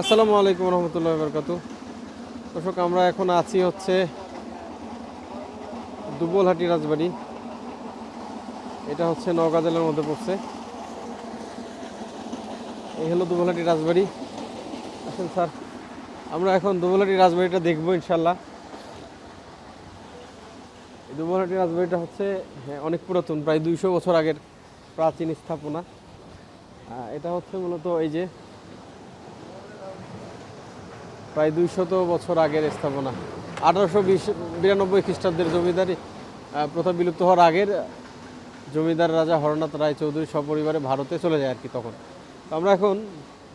আসসালামু আলাইকুম রহমতুল্লাহ বরকাত দর্শক আমরা এখন আছি হচ্ছে দুবলহাটি রাজবাড়ি। এটা হচ্ছে নওগাঁ জেলার মধ্যে পড়ছে। এই হলো দুবলহাটি রাজবাড়ি। আসেন স্যার আমরা এখন দুবলহাটি রাজবাড়িটা দেখব ইনশাল্লাহ দুবলহাটি রাজবাড়িটা হচ্ছে হ্যাঁ, অনেক পুরাতন প্রায় দুইশো বছর আগের প্রাচীন স্থাপনা। এটা হচ্ছে মূলত এই যে প্রায় দুইশত বছর আগের স্থাপনা। আঠারোশো বিশ, বিরানব্বই খ্রিস্টাব্দের জমিদারি প্রথা বিলুপ্ত হওয়ার আগের জমিদার রাজা হরনাথ রায় চৌধুরী সপরিবারে ভারতে চলে যায় আর কি তখন। তো আমরা এখন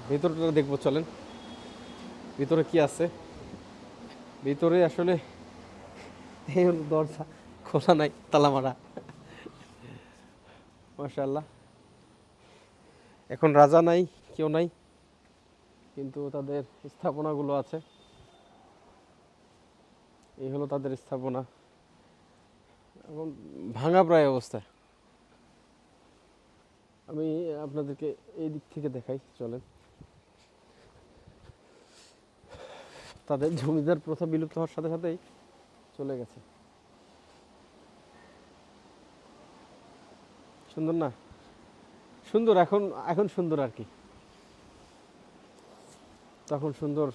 ভিতরটা দেখব, চলেন। ভিতরে কি আছে? ভিতরে আসলে এই দরজা খোলা নাই, তালা মারা। মাশাল্লাহ এখন রাজা নাই, কেউ নাই। কিন্তু তাদের স্থাপনাগুলো আছে। এই হলো তাদের স্থাপনা। এখন ভাঙা প্রায় অবস্থা আমি আপনাদেরকে এই দিক থেকে দেখাই, চলেন। তাদের জমিদার প্রথা বিলুপ্ত হওয়ার সাথে সাথেই চলে গেছে। সুন্দর না? সুন্দর, এখন এখন সুন্দর আর কি। তখন সুন্দর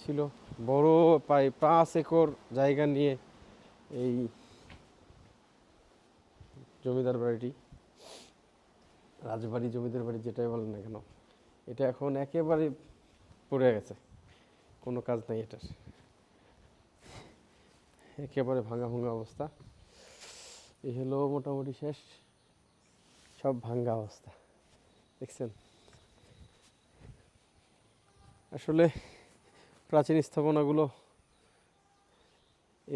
ছিল। বড় প্রায় পাঁচ একর জায়গা নিয়ে এই জমিদার বাড়িটি, রাজবাড়ি, জমিদার বাড়ি যেটাই বলেন না কেন, এটা এখন একেবারে পড়ে গেছে। কোনো কাজ নাই এটার। একেবারে ভাঙা ভাঙা অবস্থা। এই হলো মোটামুটি শেষ। সব ভাঙ্গা অবস্থা। দেখছেন? আসলে প্রাচীন স্থাপনাগুলো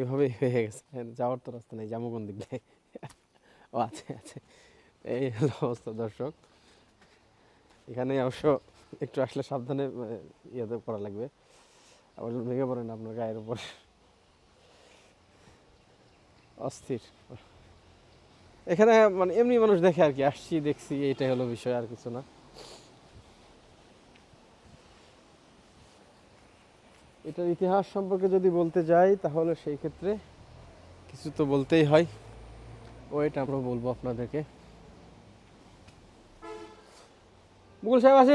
এভাবেই হয়ে গেছে। হ্যাঁ, যাওয়ার তো রাস্তা নেই যাব কোন দিক দিয়ে। ও আছে আছে এই হলো অবস্থা দর্শক। এখানে অবশ্য একটু আসলে সাবধানে ইয়েতে করা লাগবে। আবার ভেঙে পড়েন আপনার গায়ের উপর। অস্থির। এখানে মানে এমনি মানুষ দেখে আর কি আসছি দেখছি এইটাই হলো বিষয় আর কিছু না। এটার ইতিহাস সম্পর্কে যদি বলতে যাই, তাহলে সেই ক্ষেত্রে কিছু তো বলতেই হয়। ও, এটা আমরা বলব আপনাদেরকে। মুকুল সাহেব আসেন।